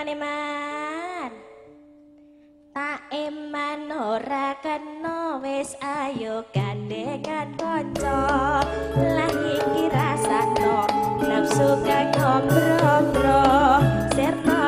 eman-eman Tak eman ora kena wis ayo gandengan kanca. Lah iki rasakno nafsu kang ngobrol-ngobrol serta